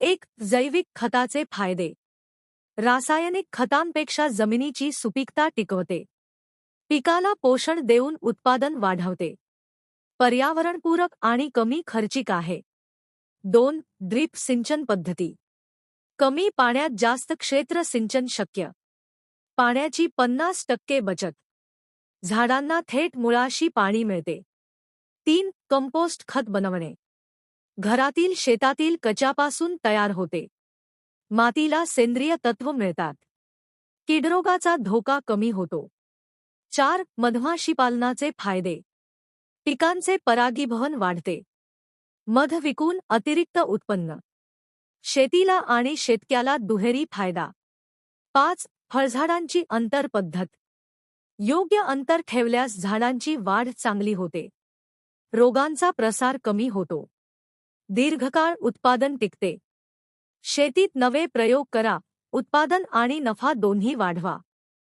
एक जैविक खताचे फायदे. रासायनिक खतांपेक्षा जमिनीची सुपीकता टिकवते. पिकाला पोषण देऊन उत्पादन वाढवते. पर्यावरणपूरक आणि कमी खर्चिक आहे. दोन ड्रीप सिंचन पद्धती. कमी पाण्यात जास्त क्षेत्र सिंचन शक्य. पाण्याची पन्नास टक्के बचत. झाडांना थेट मुळाशी पाणी मिळते. तीन कंपोस्ट खत बनवणे. घरातील शेतातील कचापासून तयार होते. मातीला सेंद्रिय तत्व मिळतात. किडरोगाचा धोका कमी होतो. चार मधमाशीपालनाचे फायदे. पिकांचे परागीभवन वाढते. मध विकून अतिरिक्त उत्पन्न. शेतीला आणि शेतक्याला दुहेरी फायदा. पाच फळझाडांची अंतर पद्धत. योग्य अंतर ठेवल्यास झाडांची वाढ चांगली होते. रोगांचा प्रसार कमी होतो. दीर्घकाळ उत्पादन टिकते. शेतीत नवे प्रयोग करा उत्पादन आणि नफा दोन्ही वाढवा.